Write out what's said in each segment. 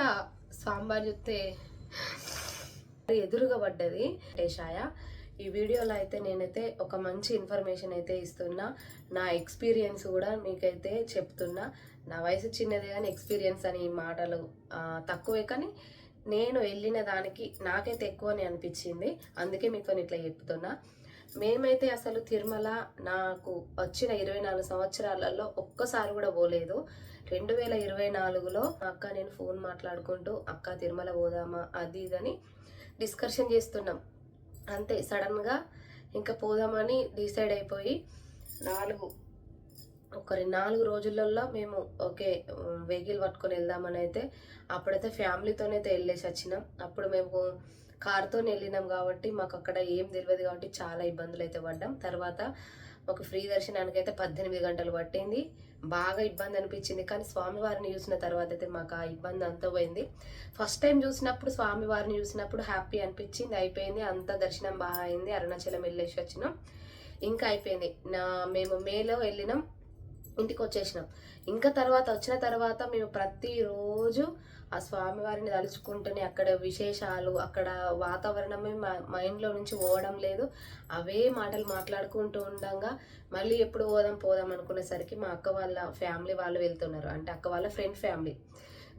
కూడా సాంబార్ చూస్తే ఎదురుగా పడ్డది టేషాయ ఈ వీడియోలో అయితే నేనైతే ఒక మంచి ఇన్ఫర్మేషన్ అయితే ఇస్తున్నా. నా ఎక్స్పీరియన్స్ కూడా మీకైతే చెప్తున్నా. నా వయసు చిన్నదే కానీ ఎక్స్పీరియన్స్ అని మాటలు తక్కువే కానీ నేను వెళ్ళిన దానికి నాకైతే ఎక్కువ అని అనిపించింది. అందుకే మీకు ఇట్లా చెప్తున్నా. మేమైతే అసలు తిరుమల నాకు వచ్చిన ఇరవై నాలుగు సంవత్సరాలలో ఒక్కసారి కూడా పోలేదు. రెండు వేల ఇరవై నాలుగులో అక్క నేను ఫోన్ మాట్లాడుకుంటూ అక్క తిరుమల పోదామా? అది ఇదని డిస్కషన్ చేస్తున్నాం. అంతే సడన్గా ఇంకా పోదామని డిసైడ్ అయిపోయి నాలుగు ఒకరి నాలుగు రోజులలో మేము ఓకే వెహికల్ పట్టుకొని వెళ్దామని అయితే అప్పుడైతే ఫ్యామిలీతోనైతే అయితే వెళ్ళేసి వచ్చినాం. అప్పుడు మేము కార్తో వెళ్ళినాం కాబట్టి మాకు అక్కడ ఏం తెలియదు కాబట్టి చాలా ఇబ్బందులు అయితే పడ్డాం. తర్వాత ఒక ఫ్రీ దర్శనానికి అయితే పద్దెనిమిది గంటలు పట్టింది. బాగా ఇబ్బంది అనిపించింది. కానీ స్వామివారిని చూసిన తర్వాత అయితే మాకు ఆ ఇబ్బంది అంతా పోయింది. ఫస్ట్ టైం చూసినప్పుడు స్వామివారిని చూసినప్పుడు హ్యాపీ అనిపించింది. అయిపోయింది. అంత దర్శనం బాగా అయింది. అరుణాచలం వెళ్ళేసి వచ్చినాం. ఇంకా అయిపోయింది. నా మేము మేలో వెళ్ళినాం. ఇంటికి వచ్చేసినాం. ఇంకా తర్వాత వచ్చిన తర్వాత మేము ప్రతిరోజు ఆ స్వామివారిని తలుచుకుంటేనే అక్కడ విశేషాలు అక్కడ వాతావరణమే మా మైండ్లో నుంచి పోవడం లేదు. అవే మాటలు మాట్లాడుకుంటూ ఉండగా మళ్ళీ ఎప్పుడు పోదాం పోదాం అనుకునేసరికి మా అక్క వాళ్ళ ఫ్యామిలీ వాళ్ళు వెళ్తున్నారు. అంటే అక్క వాళ్ళ ఫ్రెండ్ ఫ్యామిలీ.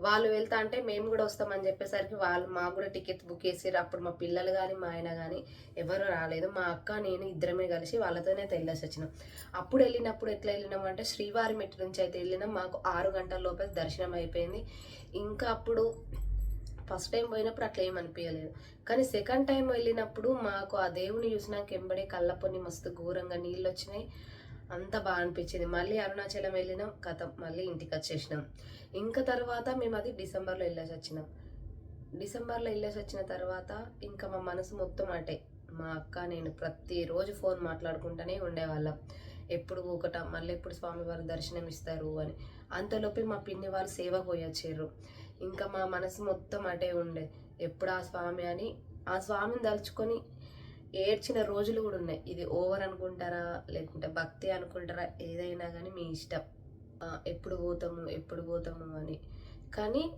వాళ్ళు వెళ్తా అంటే మేము కూడా వస్తామని చెప్పేసరికి వాళ్ళు మాకు కూడా టికెట్ బుక్ చేసారు అప్పుడు మా పిల్లలు కానీ మా ఆయన కానీ ఎవరు రాలేదు. మా అక్క నేను ఇద్దరమే కలిసి వాళ్ళతోనే వెళ్ళేసి వచ్చినాం. అప్పుడు వెళ్ళినప్పుడు ఎట్లా వెళ్ళినాం అంటే శ్రీవారి మెట్టు నుంచి అయితే వెళ్ళినాం. మాకు ఆరు గంటల లోపల దర్శనం అయిపోయింది. ఇంకా అప్పుడు ఫస్ట్ టైం పోయినప్పుడు అట్లా ఏం అనిపించలేదు కానీ సెకండ్ టైం వెళ్ళినప్పుడు మాకు ఆ దేవుని చూసినాక ఎంబడే కళ్ళపొని మస్తు ఘోరంగా నీళ్ళు వచ్చినాయి. అంత బాగా అనిపించింది. మళ్ళీ అరుణాచలం వెళ్ళినాం కథం మళ్ళీ ఇంటికి వచ్చేసినాం. ఇంకా తర్వాత మేము అది డిసెంబర్లో వెళ్ళేసి వచ్చినాం. డిసెంబర్లో వెళ్ళేసి వచ్చిన తర్వాత ఇంకా మా మనసు మొత్తం అటే. మా అక్క నేను ప్రతిరోజు ఫోన్ మాట్లాడుకుంటూనే ఉండేవాళ్ళం. ఎప్పుడు ఊకట మళ్ళీ ఎప్పుడు స్వామివారి దర్శనం ఇస్తారు అని. అంతలోపే మా పిన్ని వాళ్ళు సేవ పోయొచ్చారు ఇంకా మా మనసు మొత్తం అటే ఉండే. ఎప్పుడు ఆ స్వామి అని ఆ స్వామిని తలుచుకొని ఏడ్చిన రోజులు కూడా ఉన్నాయి. ఇది ఓవర్ అనుకుంటారా? లేకుంటే భక్తి అనుకుంటారా? ఏదైనా కానీ మీ ఇష్టం. ఎప్పుడు పోతాము ఎప్పుడు పోతాము అని. కానీ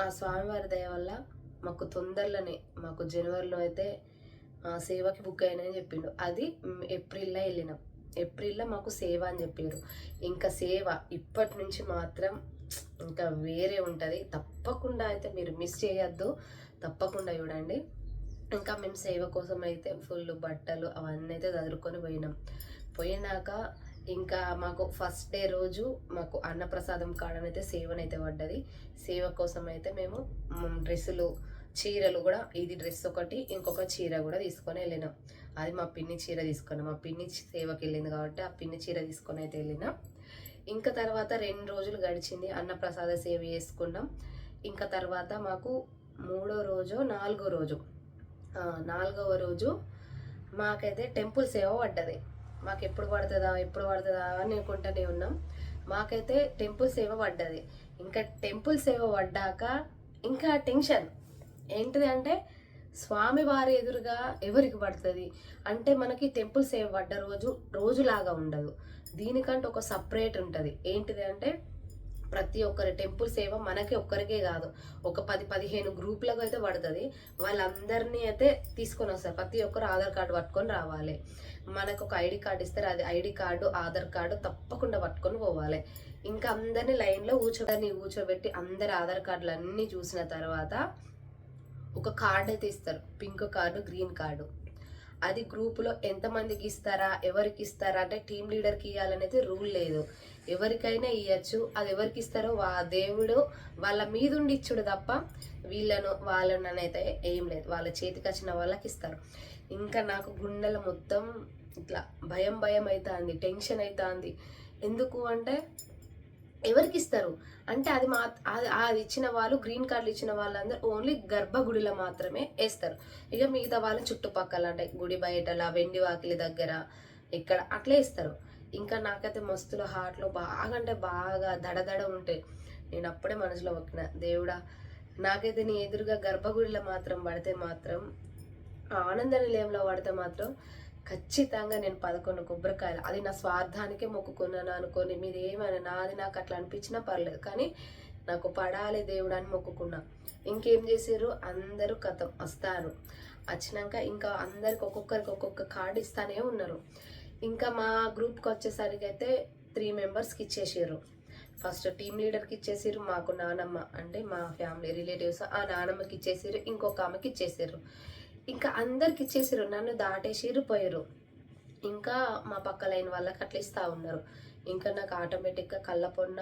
ఆ స్వామివారి దయ వల్ల మాకు తొందరలోనే మాకు జనవరిలో అయితే ఆ, సేవకి బుక్ అయినాయని చెప్పిండు. అది ఏప్రిల్లో వెళ్ళినాం. ఏప్రిల్లో మాకు సేవ అని చెప్పారు. ఇంకా సేవ ఇప్పటి నుంచి మాత్రం ఇంకా వేరే ఉంటుంది. తప్పకుండా అయితే మీరు మిస్ చేయొద్దు. తప్పకుండా చూడండి. ఇంకా మేము సేవ కోసం అయితే ఫుల్ బట్టలు అవన్నీ అయితే చదువుకొని పోయినాం. పోయినాక ఇంకా మాకు ఫస్ట్ డే రోజు మాకు అన్నప్రసాదం కాడనైతే సేవనైతే పడ్డది. సేవ కోసం అయితే మేము డ్రెస్సులు చీరలు కూడా ఇది డ్రెస్ ఒకటి ఇంకొక చీర కూడా తీసుకొని వెళ్ళినాం. అది మా పిన్ని చీర తీసుకున్నాం మా పిన్ని సేవకి వెళ్ళింది కాబట్టి ఆ పిన్ని చీర తీసుకొని అయితే వెళ్ళినాం. ఇంకా తర్వాత రెండు రోజులు గడిచింది అన్నప్రసాద సేవ చేసుకున్నాం. ఇంకా తర్వాత మాకు మూడో రోజు నాలుగో రోజు నాలుగవ రోజు మాకైతే టెంపుల్ సేవ పడ్డది. మాకు ఎప్పుడు పడుతుందా ఎప్పుడు పడుతుందా అని అనుకుంటూనే ఉన్నాం. మాకైతే టెంపుల్ సేవ పడ్డది. ఇంకా టెంపుల్ సేవ పడ్డాక ఇంకా టెన్షన్. ఏంటిది అంటే స్వామి వారి ఎదురుగా ఎవరికి పడుతుంది? అంటే మనకి టెంపుల్ సేవ పడ్డ రోజు రోజులాగా ఉండదు. దీనికంటే ఒక సపరేట్ ఉంటుంది. ఏంటిది అంటే ప్రతి ఒక్కరి టెంపుల్ సేవ మనకి ఒక్కరికే కాదు. ఒక పది పదిహేను గ్రూపులకు అయితే పడుతుంది. వాళ్ళందరినీ అయితే తీసుకొని వస్తారు. ప్రతి ఒక్కరు ఆధార్ కార్డు పట్టుకొని రావాలి. మనకు ఒక ఐడి కార్డు ఇస్తారు. అది ఐడి కార్డు ఆధార్ కార్డు తప్పకుండా పట్టుకొని పోవాలి. ఇంకా అందరినీ లైన్లో కూర్చోబెట్టి కూర్చోబెట్టి అందరి ఆధార్ కార్డులు అన్నీ చూసిన తర్వాత ఒక కార్డు అయితే ఇస్తారు. Pink card green card. అది గ్రూపులో ఎంతమందికి ఇస్తారా ఎవరికి ఇస్తారా అంటే టీం లీడర్కి ఇవ్వాలనేది రూల్ లేదు. ఎవరికైనా ఇవ్వచ్చు అది ఎవరికి ఇస్తారో వా దేవుడు వాళ్ళ మీదుండి ఇచ్చుడు తప్ప వీళ్ళను వాళ్ళను అయితే ఏం లేదు. వాళ్ళ చేతికి వచ్చిన వాళ్ళకి ఇస్తారు. ఇంకా నాకు గుండెల మొత్తం ఇట్లా భయం భయం అవుతుంది టెన్షన్ అవుతుంది ఎందుకు అంటే ఎవరికి ఇస్తారు? అంటే అది మా అది ఇచ్చిన వాళ్ళు గ్రీన్ కార్డులు ఇచ్చిన వాళ్ళందరూ ఓన్లీ గర్భగుడిలో మాత్రమే వేస్తారు. ఇక మిగతా వాళ్ళు చుట్టుపక్కల అంటే గుడి బయటలా వెండి వాకిలి దగ్గర ఇక్కడ అట్లే ఇస్తారు. ఇంకా నాకైతే మస్తులో హార్ట్లో బాగా అంటే బాగా దడదడ ఉంటాయి నేను అప్పుడే మనసులో ఒక్కిన దేవుడా నాకైతే నీ ఎదురుగా గర్భగుడిలో మాత్రం పడితే మాత్రం ఆనంద నిలయంలో పడితే మాత్రం ఖచ్చితంగా నేను పదకొండు కొబ్బరికాయలు అది నా స్వార్థానికే మొక్కుకున్నాను అనుకోని మీరు ఏమైనా నాది నాకు అట్లా అనిపించినా పర్లేదు కానీ నాకు పడాలి దేవుడు అని మొక్కుకున్నా. ఇంకేం చేసారు అందరూ కథం వస్తారు. వచ్చినాక ఇంకా అందరికి ఒక్కొక్కరికి ఒక్కొక్క కార్డు ఇస్తానే ఉన్నారు. ఇంకా మా గ్రూప్కి వచ్చేసరికి అయితే త్రీ మెంబర్స్కి ఇచ్చేసారు ఫస్ట్ టీమ్ లీడర్కి ఇచ్చేసారు మాకు నానమ్మ అంటే మా ఫ్యామిలీ రిలేటివ్స్ ఆ నానమ్మకి ఇచ్చేసారు ఇంకొక ఆమెకి ఇచ్చేసారు ఇంకా అందరికి ఇచ్చేసారు నన్ను దాటేసిరు పోయారు ఇంకా మా పక్క లైన్ వాళ్ళకి అట్లా ఇస్తా ఉన్నారు. ఇంకా నాకు ఆటోమేటిక్గా కళ్ళపొన్న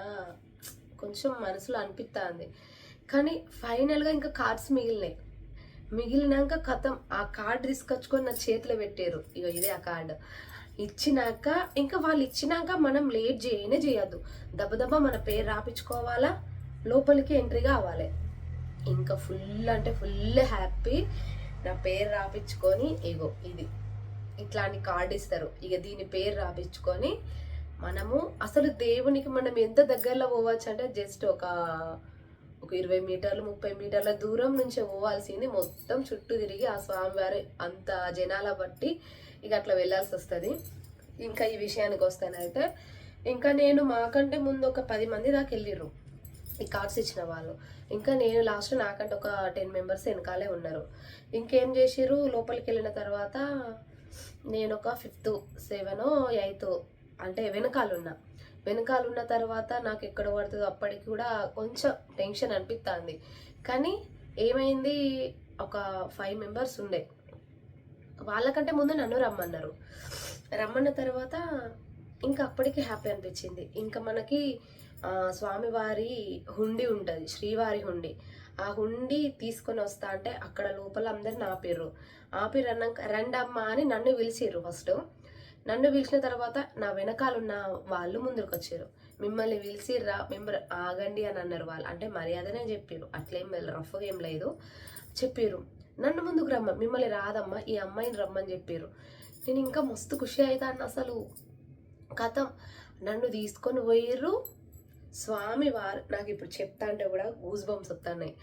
కొంచెం మనసులో అనిపిస్తుంది కానీ ఫైనల్గా ఇంకా కార్డ్స్ మిగిలినాయి. మిగిలినాక కథం ఆ కార్డ్ తీసుకొచ్చుకొని నా చేతిలో పెట్టారు ఇక ఇదే ఆ కార్డు. ఇచ్చినాక ఇంకా వాళ్ళు ఇచ్చినాక మనం లేట్ చేయనే చేయొద్దు. దబదబ మన పేరు రాపించుకోవాలా? లోపలికి ఎంట్రీ కావాలి. ఇంకా ఫుల్ అంటే ఫుల్ హ్యాపీ నా పేరు రాపించుకొని ఇగో ఇది. ఇట్లాంటి కార్డు ఇస్తారు. ఇక దీని పేరు రాపించుకొని మనము అసలు దేవునికి మనం ఎంత దగ్గరలో పోవచ్చు అంటే జస్ట్ ఒక ఒక ఇరవై మీటర్లు ముప్పై మీటర్ల దూరం నుంచే పోవాల్సింది. మొత్తం చుట్టూ తిరిగి ఆ స్వామివారి అంత జనాల బట్టి ఇక అట్లా వెళ్ళాల్సి వస్తుంది. ఇంకా ఈ విషయానికి వస్తానైతే ఇంకా నేను మాకంటే ముందు ఒక పది మంది దాకా వెళ్ళిర్రు. ఈ కార్డ్స్ ఇచ్చిన వాళ్ళు. ఇంకా నేను లాస్ట్ నాకంటే ఒక టెన్ మెంబర్స్ వెనకాలే ఉన్నారు. ఇంకేం చేసిర్రు? లోపలికి వెళ్ళిన తర్వాత నేను ఒక ఫిఫ్త్ సెవెన్ ఎయిత్ అంటే వెనకాలన్నా వెనకాలన్న తర్వాత నాకు ఎక్కడ పడుతుందో అప్పటికి కూడా కొంచెం టెన్షన్ అనిపిస్తుంది కానీ ఏమైంది? ఒక ఫైవ్ మెంబర్స్ ఉండే. వాళ్ళకంటే ముందు నన్ను రమ్మన్నారు. రమ్మన్న తర్వాత ఇంకా అప్పటికి హ్యాపీ అనిపించింది. ఇంకా మనకి స్వామివారి హుండి ఉంటుంది శ్రీవారి హుండి. ఆ హుండి తీసుకొని వస్తా అంటే అక్కడ లోపల అందరిని ఆపిర్రు ఆపిర్రు అన్నాక రండమ్మా అని నన్ను పిలిచిర్రు ఫస్ట్ నన్ను పిలిచిన తర్వాత నా వెనకాల ఉన్న వాళ్ళు ముందుకు వచ్చారు మిమ్మల్ని పిలిచిర్రా మిమ్మల్ని ఆగండి అని అన్నారు వాళ్ళు. అంటే మర్యాదనే చెప్పారు అట్లేం రఫ్గా ఏం లేదు. చెప్పారు నన్ను ముందుకు రమ్మ మిమ్మల్ని రాదమ్మా ఈ అమ్మాయిని రమ్మని చెప్పారు నేను ఇంకా మస్తు ఖుషి అవుతాను అసలు. కథం నన్ను తీసుకొని పోయిర్రు. స్వామి వారు నాకు ఇప్పుడు చెప్తా అంటే కూడా గూస్ బంప్స్ వస్తున్నాయి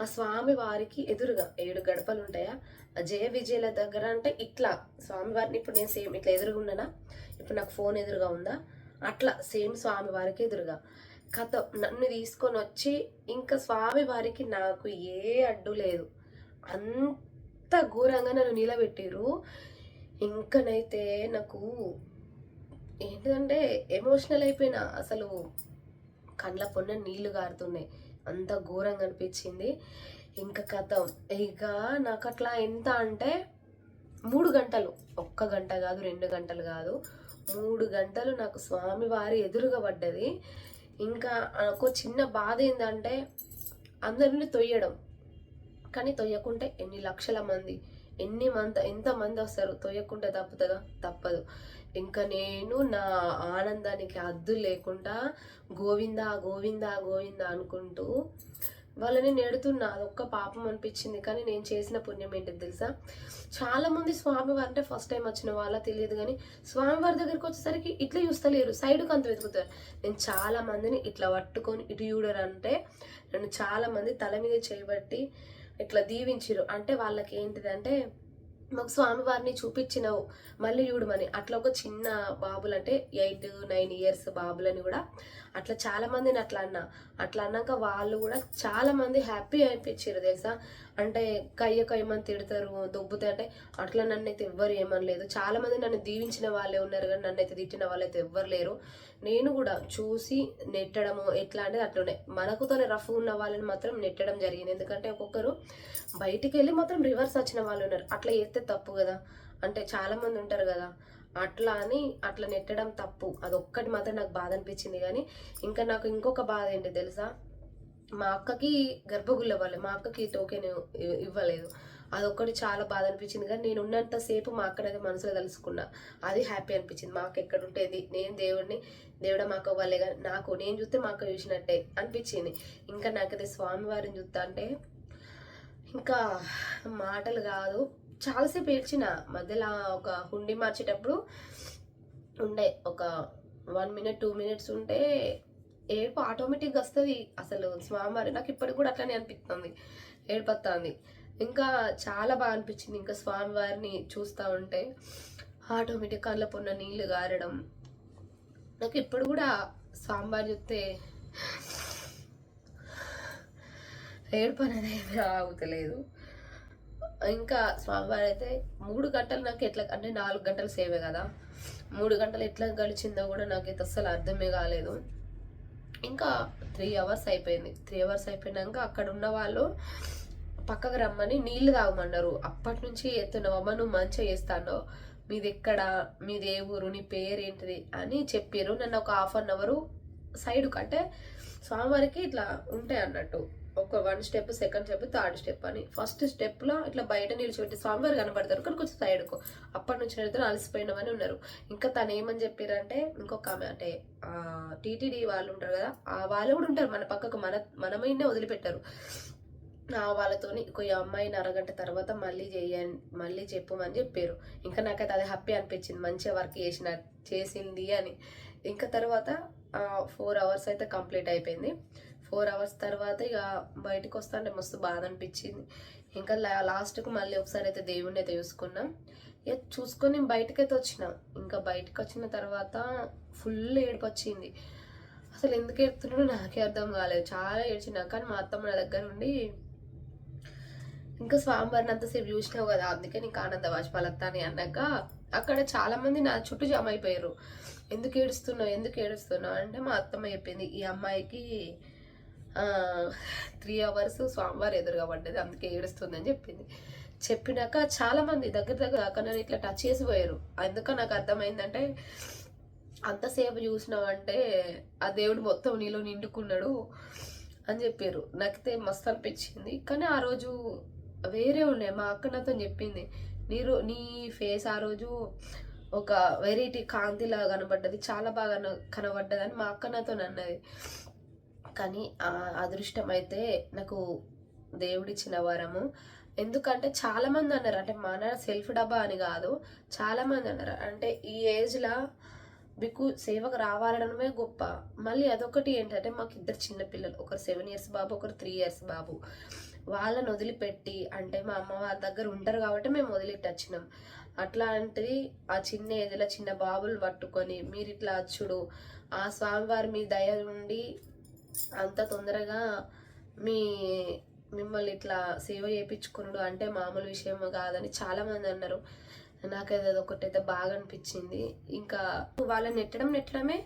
ఆ స్వామి వారికి ఎదురుగా ఏడు గడపలు ఉంటాయా? ఆ జయ విజయల దగ్గర అంటే ఇట్లా. స్వామివారిని ఇప్పుడు నేను సేమ్ ఇట్లా ఎదురుగా ఉన్నానా ఇప్పుడు నాకు ఫోన్ ఎదురుగా ఉందా? అట్లా సేమ్ స్వామి వారికి ఎదురుగా. కథ నన్ను తీసుకొని వచ్చి ఇంకా స్వామి వారికి నాకు ఏ అడ్డు లేదు. అంత ఘోరంగా నన్ను నిలబెట్టిరు ఇంకనైతే నాకు ఏంటంటే ఎమోషనల్ అయిపోయినా. అసలు కండ్ల పొన్న నీళ్ళు గారుతున్నాయి. అంత ఘోరంగా అనిపించింది. ఇంకా కథ. ఇక నాకు అట్లా ఎంత అంటే మూడు గంటలు. ఒక్క గంట కాదు రెండు గంటలు కాదు. మూడు గంటలు నాకు స్వామివారి ఎదురుగా పడ్డది. ఇంకా ఒక చిన్న బాధ ఏంటంటే అందరిని తొయ్యడం. కానీ తొయ్యకుంటే ఎన్ని లక్షల మంది ఎన్ని మంది ఎంతమంది వస్తారు? తొయ్యకుంటే తప్పుతుందా? తప్పదు. ఇంకా నేను నా ఆనందానికి అద్దు లేకుండా గోవిందా గోవిందా గోవిందా అనుకుంటూ వాళ్ళని నెడుతున్నా. అదొక్క పాపం అనిపించింది. కానీ నేను చేసిన పుణ్యం ఏంటో తెలుసా? చాలామంది స్వామివారి అంటే ఫస్ట్ టైం వచ్చిన వాళ్ళ తెలియదు కానీ స్వామివారి దగ్గరికి వచ్చేసరికి ఇట్లా చూస్తలేరు. సైడ్కి అంత వెతుకుతారు. నేను చాలా మందిని ఇట్లా పట్టుకొని ఇటు చూడరు అంటే నన్ను చాలామంది తల మీద చేయబట్టి ఇట్లా దీవించిరు అంటే వాళ్ళకి ఏంటిదంటే మాకు స్వామివారిని చూపించినావు మళ్ళీ చూడమని. అట్లా ఒక చిన్న బాబులు అంటే ఎయిట్ నైన్ ఇయర్స్ బాబులని కూడా అట్లా చాలా మందిని అట్లా అన్నా. అట్లా అన్నాక వాళ్ళు కూడా చాలా మంది హ్యాపీ అనిపించారు తెలుసా? అంటే కయ్య కయ్యమని తిడతారు దొబ్బుతాయి అంటే అట్లా నన్ను అయితే ఎవ్వరు ఏమనలేదు. చాలా మంది నన్ను దీవించిన వాళ్ళే ఉన్నారు కానీ నన్ను అయితే తిట్టిన వాళ్ళైతే ఎవ్వరు లేరు. నేను కూడా చూసి నెట్టడము ఎట్లా అంటే అట్లనే. మనకుతోనే రఫ్ ఉన్న వాళ్ళని మాత్రం నెట్టడం జరిగింది. ఎందుకంటే ఒక్కొక్కరు బయటికి వెళ్ళి మాత్రం రివర్స్ వచ్చిన వాళ్ళు ఉన్నారు. అట్లా చేస్తే తప్పు కదా. అంటే చాలామంది ఉంటారు కదా. అట్లా అని అట్లా నెట్టడం తప్పు. అదొక్కటి మాత్రం నాకు బాధ అనిపించింది. కానీ ఇంకా నాకు ఇంకొక బాధ ఏంటి తెలుసా? మా అక్కకి గర్భగుళ్ళ వాళ్ళు మా అక్కకి టోకెన్ ఇవ్వలేదు. అదొక్కటి చాలా బాధ అనిపించింది కానీ నేను ఉన్నంతసేపు మా అక్కనైతే మనసులో తలుసుకున్నా. అది హ్యాపీ అనిపించింది. మాకు ఎక్కడ ఉంటేది నేను దేవుడిని దేవుడ మాకు అక్క కానీ నాకు నేను చూస్తే మా అక్క చూసినట్టే అనిపించింది. ఇంకా నాకైతే స్వామివారిని చూస్తా అంటే ఇంకా మాటలు కాదు. చాలాసేపు ఏడ్చిన. మధ్యలో ఒక హుండి మార్చేటప్పుడు ఉండే. ఒక వన్ మినిట్ టూ మినిట్స్ ఉంటే ఏడుపు ఆటోమేటిక్గా వస్తుంది. అసలు స్వామివారి నాకు ఇప్పటికి కూడా అట్లనే అనిపిస్తుంది. ఏడుపస్తుంది ఇంకా చాలా బాగా అనిపించింది ఇంకా స్వామివారిని చూస్తూ ఉంటే. ఆటోమేటిక్ కళ్ళ పొన్న నీళ్ళు గారడం. నాకు ఇప్పుడు కూడా స్వామివారి చూస్తే ఏడుపు అనేది ఆగుతలేదు. ఇంకా స్వామివారు అయితే మూడు గంటలు నాకు ఎట్లా అంటే నాలుగు గంటలు సేవే కదా. మూడు గంటలు ఎట్లా గడిచిందో కూడా నాకైతే అస్సలు అర్థమే కాలేదు. ఇంకా త్రీ అవర్స్ అయిపోయింది. త్రీ అవర్స్ అయిపోయినాక అక్కడ ఉన్న వాళ్ళు పక్కకు రమ్మని నీళ్ళు తాగమన్నారు. అప్పటి నుంచి ఎత్తున్నావమ్మ నువ్వు మంచిగా చేస్తాను మీది ఎక్కడ మీది ఏ ఊరు? నీ పేరేంటిది? అని చెప్పారు నన్ను ఒక హాఫ్ అన్ అవర్ సైడ్ అంటే స్వామివారికి ఇట్లా ఉంటాయి అన్నట్టు. ఒక one step second step third step అని. ఫస్ట్ స్టెప్లో ఇట్లా బయట నిలిచిపెట్టి స్వామివారు కనబడతారు. కానీ కొంచెం సైడ్కు. అప్పటి నుంచి వెళ్తే అలసిపోయినవని ఉన్నారు. ఇంకా తను ఏమని చెప్పారంటే ఇంకొక ఆమె అంటే టీటీడీ వాళ్ళు ఉంటారు కదా ఆ వాళ్ళు కూడా ఉంటారు మన పక్కకు. మన మనమైనే వదిలిపెట్టారు. ఆ వాళ్ళతోని ఒక అమ్మాయిని అరగంట తర్వాత మళ్ళీ చేయండి మళ్ళీ చెప్పమని చెప్పారు. ఇంకా నాకైతే అది హ్యాపీ అనిపించింది. మంచిగా వర్క్ చేసిన చేసింది అని. ఇంకా తర్వాత ఫోర్ అవర్స్ అయితే కంప్లీట్ అయిపోయింది. ఫోర్ అవర్స్ తర్వాత ఇక బయటకు వస్తాంటే మస్తు బాధ అనిపించింది. ఇంకా లాస్ట్కు మళ్ళీ ఒకసారి అయితే దేవుణ్ణి అయితే చూసుకున్నాం. ఇక చూసుకొని బయటకైతే అయితే వచ్చిన. ఇంకా బయటకు వచ్చిన తర్వాత ఫుల్ ఏడుపు వచ్చింది అసలు ఎందుకు ఏడుతున్నాడో నాకే అర్థం కాలేదు. చాలా ఏడ్చిన. కానీ మా అత్తమ్మ నా దగ్గర ఉండి ఇంకా స్వామివారిని అంతసేపు చూసినావు కదా అందుకే నీకు ఆనంద బాష్పాలత్తా అని అన్నాక అక్కడ చాలా మంది నా చుట్టూ జమ అయిపోయారు. ఎందుకు ఏడుస్తున్నావు ఎందుకు ఏడుస్తున్నావు అంటే మా అత్తమ్మ చెప్పింది ఈ అమ్మాయికి త్రీ అవర్స్ స్వామివారి ఎదురుగా పడ్డది అందుకే ఏడుస్తుంది అని చెప్పింది. చెప్పినాక చాలా మంది దగ్గర దగ్గర అక్కడ నన్ను ఇట్లా టచ్ చేసి పోయారు. అందుక నాకు అర్థమైందంటే అంతసేపు చూసినావంటే ఆ దేవుడు మొత్తం నీలో నిండుకున్నాడు అని చెప్పారు. నాకైతే మస్తు అనిపించింది. కానీ ఆ రోజు వేరే ఉండే మా అక్క నాతో చెప్పింది నీరు నీ ఫేస్ ఆ రోజు ఒక వెరైటీ కాంతిలా కనబడ్డది చాలా బాగా కనబడ్డది అని మా అక్క నాతో అన్నది. కానీ ఆ అదృష్టం అయితే నాకు దేవుడిచ్చిన వరము. ఎందుకంటే చాలామంది అన్నారు అంటే మన సెల్ఫ్ డబ్బా అని కాదు చాలామంది అన్నారు. అంటే ఈ ఏజ్లో మీకు సేవకు రావాలనమే గొప్ప. మళ్ళీ అదొకటి ఏంటంటే మాకు ఇద్దరు చిన్నపిల్లలు ఒకరు సెవెన్ ఇయర్స్ బాబు ఒకరు త్రీ ఇయర్స్ బాబు. వాళ్ళని వదిలిపెట్టి అంటే మా అమ్మ వాళ్ళ దగ్గర ఉంటారు కాబట్టి మేము వదిలిపెట్టి వచ్చినాం అట్లాంటిది ఆ చిన్న ఏదైనా చిన్న బాబులు పట్టుకొని మీరు ఇట్లా వచ్చుడు ఆ స్వామివారి మీ దయ ఉండి అంత తొందరగా మీ మిమ్మల్ని ఇట్లా సేవ చేయించుకున్నాడు అంటే మామూలు విషయం కాదని చాలామంది అన్నారు. నాకైతే ఒకటైతే బాగా అనిపించింది. ఇంకా వాళ్ళని నెట్టడం నెట్టడమే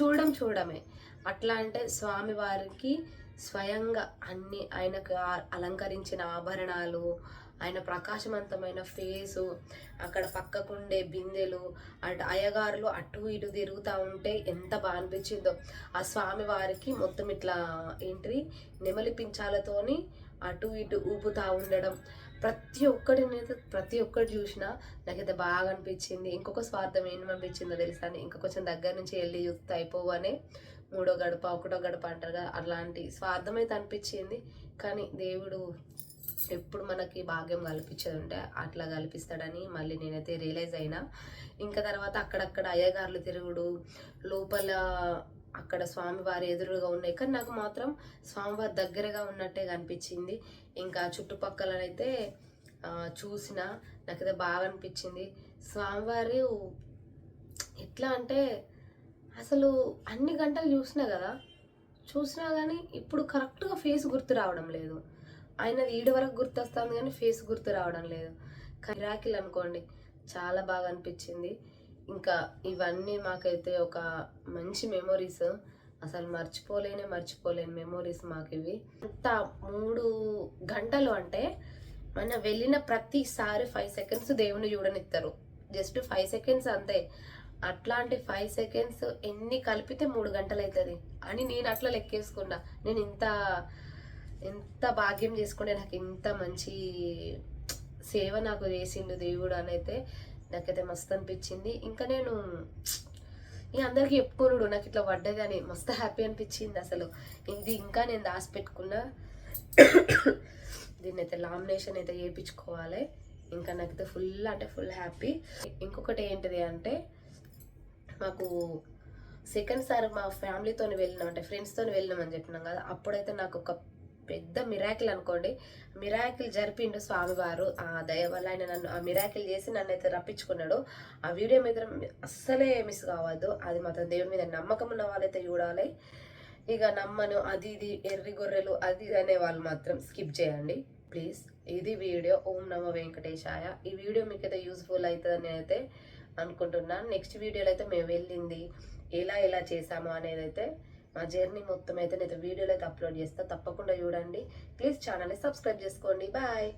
చూడడం చూడడమే. అట్లా అంటే స్వామి వారికి స్వయంగా అన్ని ఆయనకు అలంకరించిన ఆభరణాలు ఆయన ప్రకాశవంతమైన ఫేసు అక్కడ పక్కకుండే బిందెలు అటు అయ్యగారులు అటు ఇటు తిరుగుతూ ఉంటే ఎంత బాగా అనిపించిందో ఆ స్వామి వారికి మొత్తం ఇట్లా ఏంటి నెమలి పించాలతోని అటు ఇటు ఊపుతా ఉండడం. ప్రతి ఒక్కటి నేను ప్రతి ఒక్కటి చూసినా నాకైతే బాగా అనిపించింది. ఇంకొక స్వార్థం ఏమనిపించిందో తెలుసా అని ఇంకా కొంచెం దగ్గర నుంచి వెళ్ళి చూస్తే అయిపోవనే మూడో గడప ఒకటో గడప అంటారు కదా అట్లాంటి స్వార్థం అయితే అనిపించింది. కానీ దేవుడు ఎప్పుడు మనకి భాగ్యం కల్పించేది ఉంటే అట్లా కల్పిస్తాడని మళ్ళీ నేనైతే రియలైజ్ అయినా. ఇంకా తర్వాత అక్కడక్కడ అయ్యగారులు తిరుగుడు లోపల అక్కడ స్వామివారి ఎదురుగా ఉన్నాయి. కానీ నాకు మాత్రం స్వామివారి దగ్గరగా ఉన్నట్టే కనిపించింది. ఇంకా చుట్టుపక్కలనైతే చూసిన నాకైతే బాగా అనిపించింది. స్వామివారు ఎట్లా అంటే అసలు అన్ని గంటలు చూసినా కదా చూసినా కానీ ఇప్పుడు కరెక్ట్గా ఫేస్ గుర్తు రావడం లేదు. ఆయనది ఈడ వరకు గుర్తొస్తుంది కానీ ఫేస్ గుర్తు రావడం లేదు. కరాకిల్ అనుకోండి చాలా బాగా అనిపించింది. ఇంకా ఇవన్నీ మాకైతే ఒక మంచి మెమొరీస్ అసలు మర్చిపోలేనే మర్చిపోలేని మెమొరీస్ మాకు ఇవి అంత మూడు గంటలు అంటే మన వెళ్ళిన ప్రతిసారి ఫైవ్ సెకండ్స్ దేవుని చూడనిస్తారు జస్ట్ ఫైవ్ సెకండ్స్ అంతే. అట్లాంటి ఫైవ్ సెకండ్స్ ఎన్ని కలిపితే మూడు గంటలు అవుతుంది అని నేను అట్లా లెక్కేసుకున్నా. నేను ఇంత ఎంత భాగ్యం చేసుకుంటే నాకు ఇంత మంచి సేవ నాకు చేసిండు దేవుడు అని అయితే నాకైతే మస్తు అనిపించింది. ఇంకా నేను ఇక అందరికి చెప్పుకోనుడు నాకు ఇట్లా పడ్డది అని మస్తు హ్యాపీ అనిపించింది అసలు. ఇది ఇంకా నేను దాచిపెట్టుకున్నా. దీన్ని అయితే లామినేషన్ అయితే చేయించుకోవాలి. ఇంకా నాకైతే ఫుల్ అంటే ఫుల్ హ్యాపీ ఇంకొకటి ఏంటిది అంటే మాకు సెకండ్ సార్ మా ఫ్యామిలీతో వెళ్ళినాం అంటే ఫ్రెండ్స్తో వెళ్ళినాం అని చెప్పినాం కదా అప్పుడైతే నాకు ఒక పెద్ద మిరాకిల్ అనుకోండి. మిరాకిల్ జరిపిండు స్వామివారు. ఆ దయ వల్ల ఆయన నన్ను ఆ మిరాకిల్ చేసి నన్ను అయితే రప్పించుకున్నాడు. ఆ వీడియో మీద అస్సలే మిస్ కావద్దు. అది మాత్రం దేవుని మీద నమ్మకం ఉన్న వాళ్ళైతే చూడాలి. ఇక నమ్మను అది ఇది ఎర్రి గొర్రెలు అది ఇది అనే వాళ్ళు మాత్రం స్కిప్ చేయండి. ప్లీజ్ ఇది వీడియో. ఓం నమ వెంకటేశాయ. ఈ వీడియో మీకు అయితే యూస్ఫుల్ అవుతుందని అయితే అనుకుంటున్నాను నెక్స్ట్ వీడియోలో అయితే మేము వెళ్ళింది. ఎలా ఎలా చేసాము అనేది అయితే మా జర్నీ మొత్తం అయితే నేను వీడియోలో అయితే అప్లోడ్ చేస్తా. తప్పకుండా చూడండి. ప్లీజ్ ఛానల్ని సబ్స్క్రైబ్ చేసుకోండి. బాయ్